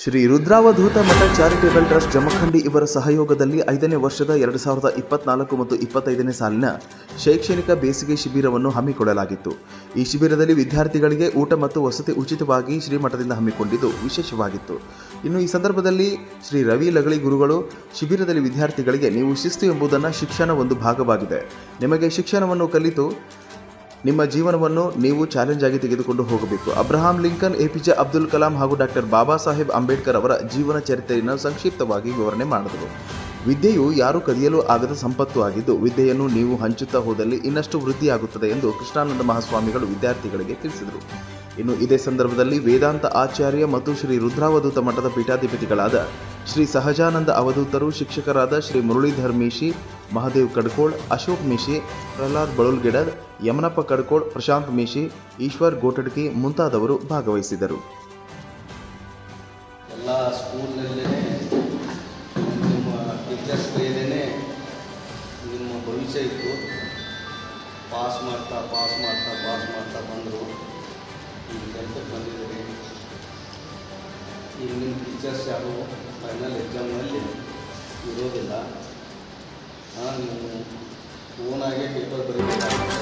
ಶ್ರೀ ರುದ್ರಾವಧೂತ ಮಠ charitable trust Jamkhandi ಇವರ ಸಹಯೋಗದಲ್ಲಿ ಐದನೇ ವರ್ಷದ ಎರಡು ಸಾವಿರದ ಇಪ್ಪತ್ನಾಲ್ಕು ಮತ್ತು ಇಪ್ಪತ್ತೈದನೇ ಸಾಲಿನ ಶೈಕ್ಷಣಿಕ ಬೇಸಿಗೆ ಶಿಬಿರವನ್ನು ಹಮ್ಮಿಕೊಳ್ಳಲಾಗಿತ್ತು. ಈ ಶಿಬಿರದಲ್ಲಿ ವಿದ್ಯಾರ್ಥಿಗಳಿಗೆ ಊಟ ಮತ್ತು ವಸತಿ ಉಚಿತವಾಗಿ ಶ್ರೀಮಠದಿಂದ ಹಮ್ಮಿಕೊಂಡಿದ್ದು ವಿಶೇಷವಾಗಿತ್ತು. ಇನ್ನು ಈ ಸಂದರ್ಭದಲ್ಲಿ ಶ್ರೀ ರವಿ ಲಗಳಿ ಗುರುಗಳು, ಶಿಬಿರದಲ್ಲಿ ವಿದ್ಯಾರ್ಥಿಗಳಿಗೆ ನೀವು ಶಿಸ್ತು ಎಂಬುದನ್ನು ಶಿಕ್ಷಣ ಒಂದು ಭಾಗವಾಗಿದೆ. ನಿಮಗೆ ಶಿಕ್ಷಣವನ್ನು ಕಲಿತು ನಿಮ್ಮ ಜೀವನವನ್ನು ನೀವು ಚಾಲೆಂಜ್ ಆಗಿ ತೆಗೆದುಕೊಂಡು ಹೋಗಬೇಕು. Abraham Lincoln, APJ Abdul Kalam ಹಾಗೂ ಡಾಕ್ಟರ್ ಬಾಬಾ ಸಾಹೇಬ್ ಅಂಬೇಡ್ಕರ್ ಅವರ ಜೀವನ ಚರಿತ್ರೆಯನ್ನು ಸಂಕ್ಷಿಪ್ತವಾಗಿ ವಿವರಣೆ ಮಾಡಿದರು ವಿದ್ಯೆಯು ಯಾರೂ ಕದಿಯಲು ಆಗದ ಸಂಪತ್ತು ಆಗಿದ್ದು, ವಿದ್ಯೆಯನ್ನು ನೀವು ಹಂಚುತ್ತಾ ಹೋದಲ್ಲಿ ಇನ್ನಷ್ಟು ವೃದ್ಧಿಯಾಗುತ್ತದೆ ಎಂದು ಕೃಷ್ಣಾನಂದ ಮಹಾಸ್ವಾಮಿಗಳು ವಿದ್ಯಾರ್ಥಿಗಳಿಗೆ ತಿಳಿಸಿದರು. ಇನ್ನು ಇದೇ ಸಂದರ್ಭದಲ್ಲಿ ವೇದಾಂತ ಆಚಾರ್ಯ ಮತ್ತು ಶ್ರೀ ರುದ್ರಾವಧೂತ ಮಠದ ಪೀಠಾಧಿಪತಿಗಳಾದ ಶ್ರೀ ಸಹಜಾನಂದ ಅವಧೂತರು ಶಿಕ್ಷಕರಾದ ಶ್ರೀ ಮುರಳೀಧರ್ ಮೀಶಿ, ಮಹದೇವ್ ಕಡ್ಕೋಳ್, ಅಶೋಕ್ ಮೀಶಿ, ಪ್ರಹ್ಲಾದ್ ಬಳುಲ್ಗಿಡರ್, ಯಮನಪ್ಪ ಕಡ್ಕೋಳ್, ಪ್ರಶಾಂತ್ ಮೀಶಿ, ಈಶ್ವರ್ ಗೋಟಡ್ಕಿ ಮುಂತಾದವರು ಭಾಗವಹಿಸಿದರು. ಎಲ್ಲ ಸ್ಕೂಲ್ನಲ್ಲೇ ನಿಮ್ಮ ನಿಮ್ಮ ಭವಿಷ್ಯ ಇತ್ತು. ಪಾಸ್ ಮಾಡ್ತಾ ಪಾಸ್ ಮಾಡ್ತಾ ಪಾಸ್ ಮಾಡ್ತಾ ಈಗ ನಿಮ್ಮ ಟೀಚರ್ಸ್ ಯಾರು ಫೈನಲ್ ಎಕ್ಸಾಮ್ನಲ್ಲಿ ಇರೋದಿಲ್ಲ. ನೀವು ಓನಾಗೆ ಪೇಪರ್ ಬರೀಬೇಕಾಗುತ್ತೆ